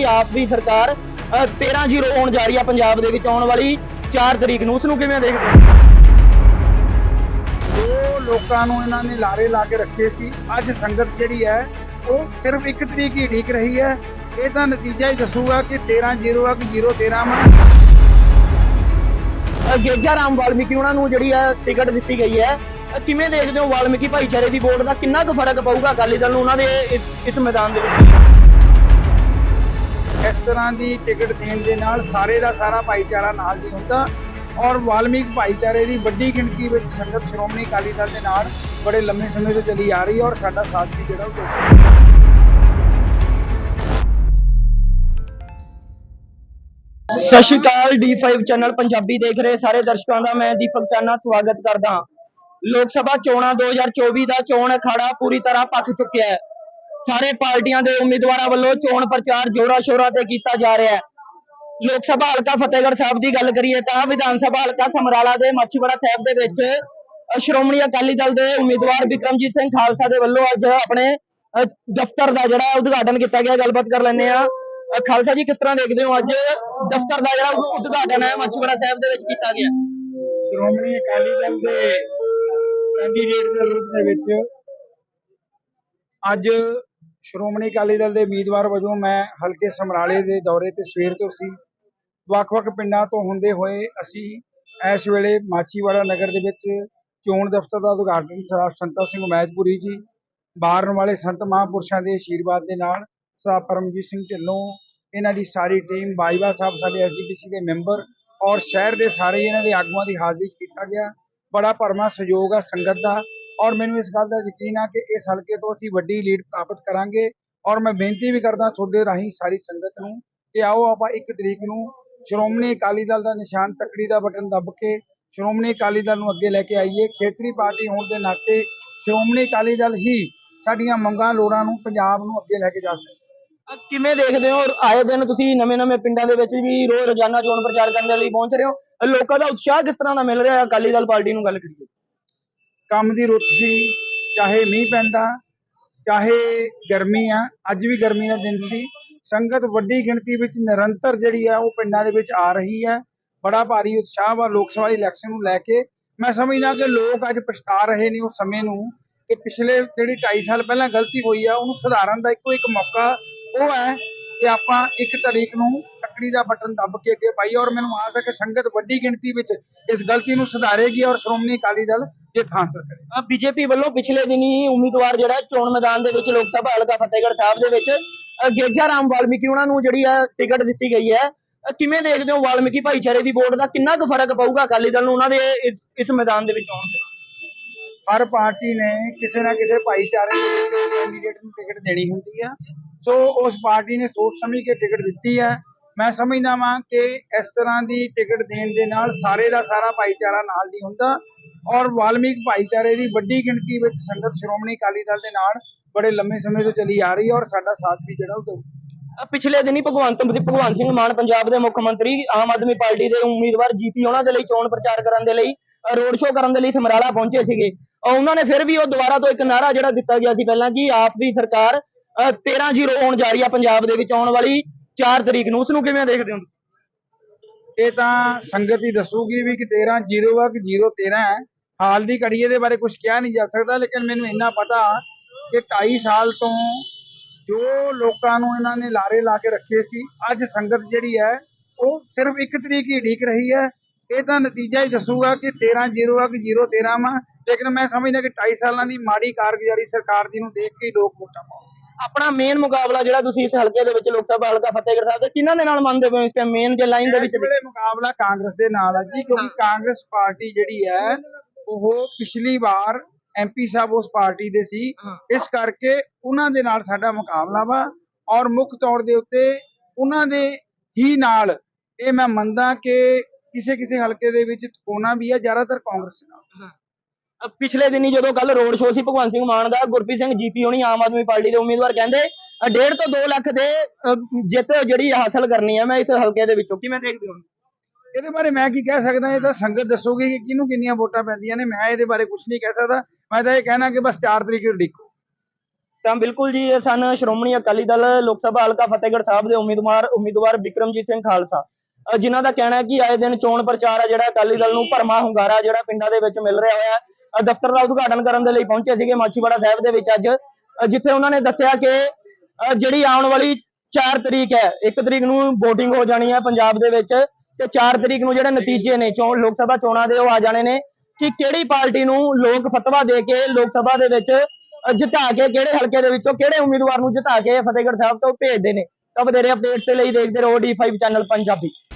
ਕਿ ਆਪ ਦੀ ਸਰਕਾਰ ਅ, 13-0 ਹੋਣ ਜਾ ਰਹੀ ਆ ਪੰਜਾਬ ਦੇ ਵਿੱਚ ਆਉਣ ਵਾਲੀ 4 ਤਰੀਕ ਨੂੰ। ਉਸ ਨੂੰ ਕਿਵੇਂ ਦੇਖਦੇ ਹੋ? ਜੋ ਲੋਕਾਂ ਨੂੰ ਇਹਨਾਂ ਨੇ ਲਾਰੇ ਲਾ ਕੇ ਰੱਖੇ ਸੀ। ਅੱਜ ਸੰਗਤ ਜਿਹੜੀ ਹੈ ਉਹ ਸਿਰਫ ਇੱਕ ਤਰੀਕ ਹੀ ਢੀਕ ਰਹੀ ਹੈ। ਇਹ ਤਾਂ ਨਤੀਜਾ ਹੀ ਦੱਸੂਗਾ ਕਿ 13 0 ਆ ਕਿ 0 13 ਵਾ। ਅ, ਗੇਜਾ ਰਾਮ ਵਾਲਮੀਕੀ ਉਹਨਾਂ ਨੂੰ ਜਿਹੜੀ ਹੈ ਟਿਕਟ ਦਿੱਤੀ ਗਈ ਹੈ। ਕਿਵੇਂ ਦੇਖਦੇ ਹੋ ਵਾਲਮੀਕੀ ਭਾਈਚਾਰੇ ਦੀ ਵੋਟ ਦਾ ਕਿੰਨਾ ਕੁ ਫ਼ਰਕ ਪਊਗਾ ਅਕਾਲੀ ਦਲ ਨੂੰ ਉਹਨਾਂ ਦੇ ਇਸ ਮੈਦਾਨ ਦੇ ਵਿੱਚ? ਇਸ ਤਰ੍ਹਾਂ ਦੀ ਟਿਕਟ ਦੇਣ ਦੇ ਨਾਲ ਸਾਰੇ ਦਾ ਸਾਰਾ ਭਾਈਚਾਰਾ ਨਾਲ ਨਹੀਂ ਹੁੰਦਾ ਔਰ ਵਾਲਮੀਕ ਭਾਈਚਾਰੇ ਦੀ ਵੱਡੀ ਗਿਣਤੀ ਵਿੱਚ ਸੰਗਤ ਸ਼੍ਰੋਮਣੀ ਅਕਾਲੀ ਦਲ ਦੇ ਨਾਲ ਬੜੇ ਲੰਮੇ ਸਮੇਂ ਤੋਂ ਚੱਲੀ ਆ ਰਹੀ ਹੈ ਔਰ ਸਾਡਾ ਸਾਥ ਵੀ ਜਿਹੜਾ ਉਹ ਸਤਿ ਸ਼੍ਰੀ ਅਕਾਲ D5 ਚੈਨਲ ਪੰਜਾਬੀ ਦੇਖ ਰਹੇ ਸਾਰੇ ਦਰਸ਼ਕਾਂ ਦਾ, ਮੈਂ ਦੀਪਕ ਚਾਨਾ ਸਵਾਗਤ ਕਰਦਾ ਲੋਕ ਸਭਾ ਚੋਣਾਂ 2024 ਦਾ ਚੋਣ ਅਖਾੜਾ ਪੂਰੀ ਤਰ੍ਹਾਂ ਪੱਕ ਚੁੱਕਿਆ ਹੈ। ਸਾਰੇ ਪਾਰਟੀਆਂ ਦੇ ਉਮੀਦਵਾਰਾਂ ਵੱਲੋਂ ਚੋਣ ਪ੍ਰਚਾਰ ਜੋਰਾ ਸ਼ੋਰਾ ਤੇ ਕੀਤਾ ਜਾ ਰਿਹਾ ਹੈ। ਲੋਕ ਸਭਾ ਹਲਕਾ ਫਤਿਹਗੜ੍ਹ ਸਾਹਿਬ ਦੀ ਗੱਲ ਕਰੀਏ ਤਾਂ ਵਿਧਾਨ ਸਭਾ ਹਲਕਾ ਸਮਰਾਲਾ ਦੇ ਮੱਛੀਵਾੜਾ ਸਾਹਿਬ ਦੇ ਵਿੱਚ ਸ਼੍ਰੋਮਣੀ ਅਕਾਲੀ ਦਲ ਦੇ ਉਮੀਦਵਾਰ ਵਿਕਰਮਜੀਤ ਸਿੰਘ ਖਾਲਸਾ ਦੇ ਵੱਲੋਂ ਅੱਜ ਆਪਣੇ ਦਫ਼ਤਰ ਦਾ ਜਿਹੜਾ ਉਦਘਾਟਨ ਕੀਤਾ ਗਿਆ। ਗੱਲਬਾਤ ਕਰ ਲੈਂਦੇ ਆ ਖਾਲਸਾ ਜੀ ਕਿਸ ਤਰ੍ਹਾਂ ਦੇਖਦੇ ਹੋ ਅੱਜ ਦਫ਼ਤਰ ਦਾ ਜਿਹੜਾ ਉਦਘਾਟਨ ਹੈ ਮੱਛੀਵਾੜਾ ਸਾਹਿਬ ਦੇ ਵਿੱਚ ਕੀਤਾ ਗਿਆ? ਸ਼੍ਰੋਮਣੀ ਅਕਾਲੀ ਦਲ ਦੇ ਕੈਂਡੀਡੇਟ ਦੇ ਰੂਪ ਦੇ ਵਿੱਚ ਅੱਜ ਸ਼੍ਰੋਮਣੀ ਅਕਾਲੀ ਦਲ ਦੇ ਉਮੀਦਵਾਰ ਵਜੋਂ ਮੈਂ ਹਲਕੇ ਸਮਰਾਲੇ ਦੇ ਦੌਰੇ ਤੇ ਸਵੇਰ ਤੋਂ ਸੀ। ਵੱਖ-ਵੱਖ ਪਿੰਡਾਂ ਤੋਂ ਹੁੰਦੇ ਹੋਏ ਅਸੀਂ ਇਸ ਵੇਲੇ ਮਾਚੀਵਾੜਾ ਨਗਰ ਦੇ ਵਿੱਚ ਚੋਣ ਦਫ਼ਤਰ ਦਾ ਉਦਘਾਟਨ ਸਰਦਾਰ ਸੰਤਾ ਸਿੰਘ ਮੈਦਪੁਰੀ ਜੀ, ਬਾਰਨ ਵਾਲੇ ਸੰਤ ਮਹਾਂਪੁਰਸ਼ਾਂ ਦੇ ਆਸ਼ੀਰਵਾਦ ਦੇ ਨਾਲ ਸਰਦਾਰ ਪਰਮਜੀਤ ਸਿੰਘ ਢਿੱਲੋਂ, ਇਹਨਾਂ ਦੀ ਸਾਰੀ ਟੀਮ ਬਾਈਵਾ ਸਾਹਿਬ ਸਾਡੇ ਐਸਜੀਪੀਸੀ ਦੇ ਮੈਂਬਰ ਔਰ ਸ਼ਹਿਰ ਦੇ ਸਾਰੇ ਇਹਨਾਂ ਦੇ ਆਗੂਆਂ ਦੀ ਹਾਜ਼ਰੀ 'ਚ ਕੀਤਾ ਗਿਆ। ਬੜਾ ਭਰਮਾ ਸਹਿਯੋਗ ਆ ਸੰਗਤ ਦਾ। ਔਰ ਮੈਨੂੰ ਇਸ ਗੱਲ ਦਾ ਯਕੀਨ ਆ ਕਿ ਇਸ ਹਲਕੇ ਤੋਂ ਅਸੀਂ ਵੱਡੀ ਲੀਡ ਪ੍ਰਾਪਤ ਕਰਾਂਗੇ ਔਰ ਮੈਂ ਬੇਨਤੀ ਵੀ ਕਰਦਾ ਤੁਹਾਡੇ ਰਾਹੀਂ ਸਾਰੀ ਸੰਗਤ ਨੂੰ ਕਿ ਆਓ ਆਪਾਂ ਇੱਕ ਤਰੀਕ ਨੂੰ ਸ਼੍ਰੋਮਣੀ ਅਕਾਲੀ ਦਲ ਦਾ ਨਿਸ਼ਾਨ ਤਕੜੀ ਦਾ ਬਟਨ ਦੱਬ ਕੇ ਸ਼੍ਰੋਮਣੀ ਅਕਾਲੀ ਦਲ ਨੂੰ ਅੱਗੇ ਲੈ ਕੇ ਆਈਏ। ਖੇਤਰੀ ਪਾਰਟੀ ਹੋਣ ਦੇ ਨਾਤੇ ਸ਼੍ਰੋਮਣੀ ਅਕਾਲੀ ਦਲ ਹੀ ਸਾਡੀਆਂ ਮੰਗਾਂ, ਲੋੜਾਂ ਨੂੰ ਪੰਜਾਬ ਨੂੰ ਅੱਗੇ ਲੈ ਕੇ ਜਾ ਸਕਦਾ ਕਿਵੇਂ ਦੇਖਦੇ ਹੋ? ਆਏ ਦਿਨ ਤੁਸੀਂ ਨਵੇਂ-ਨਵੇਂ ਪਿੰਡਾਂ ਦੇ ਵਿੱਚ ਵੀ ਰੋਜ਼ ਰੋਜ਼ਾਨਾ ਚੋਣ ਪ੍ਰਚਾਰ ਕਰਨ ਦੇ ਲਈ ਪਹੁੰਚ ਰਹੇ ਹੋ। ਲੋਕਾਂ ਦਾ ਉਤਸ਼ਾਹ ਕਿਸ ਤਰ੍ਹਾਂ ਦਾ ਮਿਲ ਰਿਹਾ ਹੈ? ਅਕਾਲੀ ਦਲ ਪਾਰਟੀ ਨੂੰ ਗੱਲ ਕਰੀਏ। ਕੰਮ ਦੀ ਰੁੱਤ ਸੀ, ਚਾਹੇ ਮੀਂਹ ਪੈਂਦਾ, ਚਾਹੇ ਗਰਮੀ ਆ, ਅੱਜ ਵੀ ਗਰਮੀ ਦਾ ਦਿਨ ਸੀ। ਸੰਗਤ ਵੱਡੀ ਗਿਣਤੀ ਵਿੱਚ ਨਿਰੰਤਰ ਜਿਹੜੀ ਆ, ਉਹ ਪਿੰਡਾਂ ਦੇ ਵਿੱਚ ਆ ਰਹੀ ਹੈ ਬੜਾ ਭਾਰੀ ਉਤਸ਼ਾਹ ਵਾ ਲੋਕ ਸਭਾ ਇਲੈਕਸ਼ਨ ਨੂੰ ਲੈ ਕੇ। ਮੈਂ ਸਮਝਦਾ ਕਿ ਲੋਕ ਅੱਜ ਪਛਤਾ ਰਹੇ ਨੇ ਉਸ ਸਮੇਂ ਨੂੰ ਕਿ ਪਿਛਲੇ ਜਿਹੜੀ 2.5 ਸਾਲ ਪਹਿਲਾਂ ਗਲਤੀ ਹੋਈ ਆ, ਉਹਨੂੰ ਸੁਧਾਰਨ ਦਾ ਇੱਕੋ ਇੱਕ ਮੌਕਾ ਉਹ ਹੈ ਕਿ ਆਪਾਂ ਇੱਕ ਤਰੀਕ ਨੂੰ ਤੱਕੜੀ ਦਾ ਬਟਨ ਦੱਬ ਕੇ ਅੱਗੇ ਪਾਈ ਔਰ ਮੈਨੂੰ ਆਸ ਹੈ ਕਿ ਸੰਗਤ ਵੱਡੀ ਗਿਣਤੀ ਵਿੱਚ ਇਸ ਗਲਤੀ ਨੂੰ ਸੁਧਾਰੇਗੀ ਔਰ ਸ਼੍ਰੋਮਣੀ ਅਕਾਲੀ ਦਲ ਜਿੱਤ ਹਾਸਲ ਕਰੇਗਾ ਬੀਜੇਪੀ ਵੱਲੋਂ ਪਿਛਲੇ ਦਿਨੀ ਉਮੀਦਵਾਰ ਜਿਹੜਾ ਚੋਣ ਮੈਦਾਨ ਦੇ ਵਿੱਚ ਲੋਕ ਸਭਾ ਹਲਕਾ ਫਤਿਹਗੜ੍ਹ ਸਾਹਿਬ ਦੇ ਵਿੱਚ ਗੇਜਾ ਰਾਮ ਵਾਲਮੀਕੀ ਉਹਨਾਂ ਨੂੰ ਜਿਹੜੀ ਹੈ ਟਿਕਟ ਦਿੱਤੀ ਗਈ ਹੈ। ਕਿਵੇਂ ਦੇਖਦੇ ਹੋ ਵਾਲਮੀਕੀ ਭਾਈਚਾਰੇ ਦੀ ਵੋਟ ਦਾ ਕਿੰਨਾ ਕੁ ਫ਼ਰਕ ਪਊਗਾ ਅਕਾਲੀ ਦਲ ਨੂੰ ਉਹਨਾਂ ਦੇ ਇਸ- ਮੈਦਾਨ ਦੇ ਵਿੱਚ ਆਉਣ ਤੇ ਹਰ ਪਾਰਟੀ ਨੇ ਕਿਸੇ ਨਾ ਕਿਸੇ ਭਾਈਚਾਰੇ ਦੇ ਕੈਂਡੀਡੇਟ ਨੂੰ ਟਿਕਟ ਦੇਣੀ ਹੁੰਦੀ ਆ ਸੋ ਉਸ ਪਾਰਟੀ ਨੇ ਸੋਚ ਸਮਝ ਕੇ ਟਿਕਟ ਦਿੱਤੀ ਹੈ। ਮੈਂ ਸਮਝਦਾ ਵਾਂ ਕਿ ਇਸ ਤਰ੍ਹਾਂ ਦੀ ਟਿਕਟ ਦੇਣ ਦੇ ਨਾਲ ਸਾਰੇ ਦਾ ਸਾਰਾ ਭਾਈਚਾਰਾ ਨਾਲ ਨਹੀਂ ਹੁੰਦਾ ਔਰ ਵਾਲਮੀਕ ਭਾਈਚਾਰੇ ਦੀ ਵੱਡੀ ਗਿਣਤੀ ਵਿੱਚ ਸੰਗਤ ਸ਼੍ਰੋਮਣੀ ਅਕਾਲੀ ਦਲ ਦੇ ਨਾਲ ਬੜੇ ਲੰਮੇ ਸਮੇਂ ਤੋਂ ਚੱਲੀ ਆ ਰਹੀ ਹੈ ਔਰ ਸਾਡਾ ਸਾਥ ਵੀ ਜਿਹੜਾ ਉਹ ਦੇਊ। ਪਿਛਲੇ ਦਿਨੀ ਭਗਵੰਤ ਭਗਵਾਨ ਸਿੰਘ ਮਾਨ ਪੰਜਾਬ ਦੇ ਮੁੱਖ ਮੰਤਰੀ, ਆਮ ਆਦਮੀ ਪਾਰਟੀ ਦੇ ਉਮੀਦਵਾਰ ਜੀਪੀ ਉਹਨਾਂ ਦੇ ਲਈ ਚੋਣ ਪ੍ਰਚਾਰ ਕਰਨ ਦੇ ਲਈ ਰੋਡ ਸ਼ੋਅ ਕਰਨ ਦੇ ਲਈ ਸਮਰਾਲਾ ਪਹੁੰਚੇ ਸੀਗੇ। ਉਹਨਾਂ ਨੇ ਫਿਰ ਵੀ ਉਹ ਦੁਬਾਰਾ ਤੋਂ ਇੱਕ ਨਾਰਾ ਜਿਹੜਾ ਦਿੱਤਾ ਗਿਆ ਸੀ ਪਹਿਲਾਂ ਕਿ ਆਪ ਦੀ ਸਰਕਾਰ 13-0 ਹੋਣ ਜਾ ਰਹੀ ਆ ਪੰਜਾਬ ਦੇ ਵਿੱਚ ਆਉਣ ਵਾਲੀ। 4 ਤਰੀਕ ਨੂੰ ਉਸ ਨੂੰ ਕਿਵੇਂ ਦੇਖਦੇ ਹੋ ਇਹ ਤਾਂ ਸੰਗਤ ਹੀ ਦੱਸੂਗੀ ਵੀ ਕਿ 13 0 ਆ, ਕਿ 0 13 ਹੈ। ਹਾਲ ਦੀ ਘੜੀ ਇਹਦੇ ਬਾਰੇ ਕੁਝ ਕਿਹਾ ਨਹੀਂ ਜਾ ਸਕਦਾ, ਲੇਕਿਨ ਮੈਨੂੰ ਇੰਨਾ ਪਤਾ ਕਿ 2.5 ਸਾਲ ਤੋਂ ਜੋ ਲੋਕਾਂ ਨੂੰ ਇਹਨਾਂ ਨੇ ਲਾਰੇ ਲਾ ਕੇ ਰੱਖੇ ਸੀ, ਅੱਜ ਸੰਗਤ ਜਿਹੜੀ ਹੈ, ਉਹ ਸਿਰਫ ਇੱਕ ਤਰੀਕ ਹੀ ਢੀਕ ਰਹੀ ਹੈ। ਇਹ ਤਾਂ ਨਤੀਜਾ ਹੀ ਦੱਸੂਗਾ ਕਿ 13 0 ਆ, ਕਿ 0 13 ਵਾ। ਲੇਕਿਨ ਮੈਂ ਸਮਝਦਾ ਕਿ 2.5 ਸਾਲਾਂ ਦੀ ਮਾੜੀ ਕਾਰਗੁਜ਼ਾਰੀ ਸਰਕਾਰ ਦੀ ਨੂੰ ਦੇਖ ਕੇ ਹੀ ਲੋਕ ਵੋਟਾਂ ਪਾਉਣਗੇ ਆਪਣਾ ਮੇਨ ਮੁਕਾਬਲਾ ਜਿਹੜਾ ਤੁਸੀਂ ਇਸ ਹਲਕੇ ਦੇ ਵਿੱਚ ਲੋਕ ਸਭਾ ਹਲਕਾ ਫਤਿਹਗੜ੍ਹ ਸਾਹਿਬ ਦੇ ਕਿਹਨਾਂ ਦੇ ਨਾਲ ਮੰਨਦੇ ਹੋ ਇਸ ਟਾਈਮ ਮੇਨ ਜੇ ਲਾਈਨ ਦੇ ਵਿੱਚ ਇਸ ਵੇਲੇ ਮੁਕਾਬਲਾ ਕਾਂਗਰਸ ਦੇ ਨਾਲ ਹੈ ਜੀ ਕਿਉਂਕਿ ਕਾਂਗਰਸ ਪਾਰਟੀ ਜਿਹੜੀ ਹੈ ਉਹ ਪਿਛਲੀ ਵਾਰ ਐਮਪੀ ਸਾਹਿਬ ਉਸ ਪਾਰਟੀ ਦੇ ਸੀ। ਇਸ ਕਰਕੇ ਉਹਨਾਂ ਦੇ ਨਾਲ ਸਾਡਾ ਮੁਕਾਬਲਾ ਵਾ ਔਰ ਮੁੱਖ ਤੌਰ ਦੇ ਉੱਤੇ ਉਹਨਾਂ ਦੇ ਹੀ ਨਾਲ ਇਹ ਮੈਂ ਮੰਨਦਾ ਕਿ ਕਿਸੇ ਕਿਸੇ ਹਲਕੇ ਦੇ ਵਿੱਚ ਕੋਨਾ ਵੀ ਹੈ ਜ਼ਿਆਦਾਤਰ ਕਾਂਗਰਸ ਨਾਲ। ਪਿਛਲੇ ਦਿਨੀ ਜਦੋਂ ਕੱਲ ਰੋਡ ਸ਼ੋਅ ਸੀ ਭਗਵੰਤ ਸਿੰਘ ਮਾਨ ਦਾ ਗੁਰਪ੍ਰੀਤ ਸਿੰਘ ਜੀਪੀ ਹੋਣੀ ਆਮ ਆਦਮੀ ਪਾਰਟੀ ਦੇ ਉਮੀਦਵਾਰ ਕਹਿੰਦੇ ਡੇਢ ਤੋਂ 2 ਲੱਖ ਦੇ ਜਿੱਤ ਜਿਹੜੀ ਹਾਸਲ ਕਰਨੀ ਹੈ ਮੈਂ ਇਸ ਹਲਕੇ ਦੇ ਵਿੱਚੋਂ। ਕਿਵੇਂ ਦੇਖਦੇ ਹੋ? ਇਹਦੇ ਬਾਰੇ ਮੈਂ ਕੀ ਕਹਿ ਸਕਦਾ ਇਹ ਤਾਂ ਸੰਗਤ ਦੱਸੂਗੀ ਕਿ ਕਿਹਨੂੰ ਕਿੰਨੀਆਂ ਵੋਟਾਂ ਪੈਂਦੀਆਂ ਨੇ ਮੈਂ ਇਹਦੇ ਬਾਰੇ ਕੁਝ ਨਹੀਂ ਕਹਿ ਸਕਦਾ ਮੈਂ ਤਾਂ ਇਹ ਕਹਿਣਾ ਕਿ ਬਸ 4 ਤਰੀਕ ਨੂੰ ਡਿੱਕੋ ਤਾਂ ਬਿਲਕੁਲ ਜੀ ਇਹ ਸਨ ਸ਼੍ਰੋਮਣੀ ਅਕਾਲੀ ਦਲ ਲੋਕ ਸਭਾ ਹਲਕਾ ਫਤਿਹਗੜ੍ਹ ਸਾਹਿਬ ਦੇ ਉਮੀਦਵਾਰ ਉਮੀਦਵਾਰ ਬਿਕਰਮਜੀਤ ਸਿੰਘ ਖਾਲਸਾ। ਜਿਨ੍ਹਾਂ ਦਾ ਕਹਿਣਾ ਹੈ ਕਿ ਆਏ ਦਿਨ ਚੋਣ ਪ੍ਰਚਾਰ ਹੈ ਜਿਹੜਾ ਅਕਾਲੀ ਦਲ ਨੂੰ ਭਰਮਾ ਹੁੰਗਾਰਾ ਜਿਹੜਾ ਪਿੰਡਾਂ ਦੇ ਵਿੱਚ ਮਿਲ ਰਿਹਾ ਹੋਇਆ ਦਫ਼ਤਰ ਦਾ ਉਦਘਾਟਨ ਕਰਨ ਦੇ ਲਈ ਪਹੁੰਚੇ ਸੀਗੇ ਮਾਛੀਵਾੜਾ ਸਾਹਿਬ ਦੇ ਵਿੱਚ ਅੱਜ। ਜਿੱਥੇ ਉਹਨਾਂ ਨੇ ਦੱਸਿਆ ਕਿ ਜਿਹੜੀ ਆਉਣ ਵਾਲੀ 4 ਤਰੀਕ ਹੈ 1 ਤਰੀਕ ਨੂੰ VOTING ਹੋ ਜਾਣੀ ਹੈ ਪੰਜਾਬ ਦੇ ਵਿੱਚ ਤੇ 4 ਤਰੀਕ ਨੂੰ ਜਿਹੜੇ ਨਤੀਜੇ ਨੇ ਚੋਣ, ਲੋਕ ਸਭਾ ਚੋਣਾਂ ਦੇ ਉਹ ਆ ਜਾਣੇ ਨੇ ਕਿ ਕਿਹੜੀ ਪਾਰਟੀ ਨੂੰ ਲੋਕ ਫਤਵਾ ਦੇ ਕੇ ਲੋਕ ਸਭਾ ਦੇ ਵਿੱਚ ਜਿਤਾ ਕੇ ਕਿਹੜੇ ਹਲਕੇ ਦੇ ਵਿੱਚੋਂ ਕਿਹੜੇ ਉਮੀਦਵਾਰ ਨੂੰ ਜਿਤਾ ਕੇ ਫਤਿਹਗੜ੍ਹ ਸਾਹਿਬ ਤੋਂ ਭੇਜਦੇ ਨੇ। ਤਾਂ ਵਧੇਰੇ ਅਪਡੇਟਸ ਦੇ ਲਈ ਦੇਖਦੇ ਰਹੋ D5 ਚੈਨਲ ਪੰਜਾਬੀ।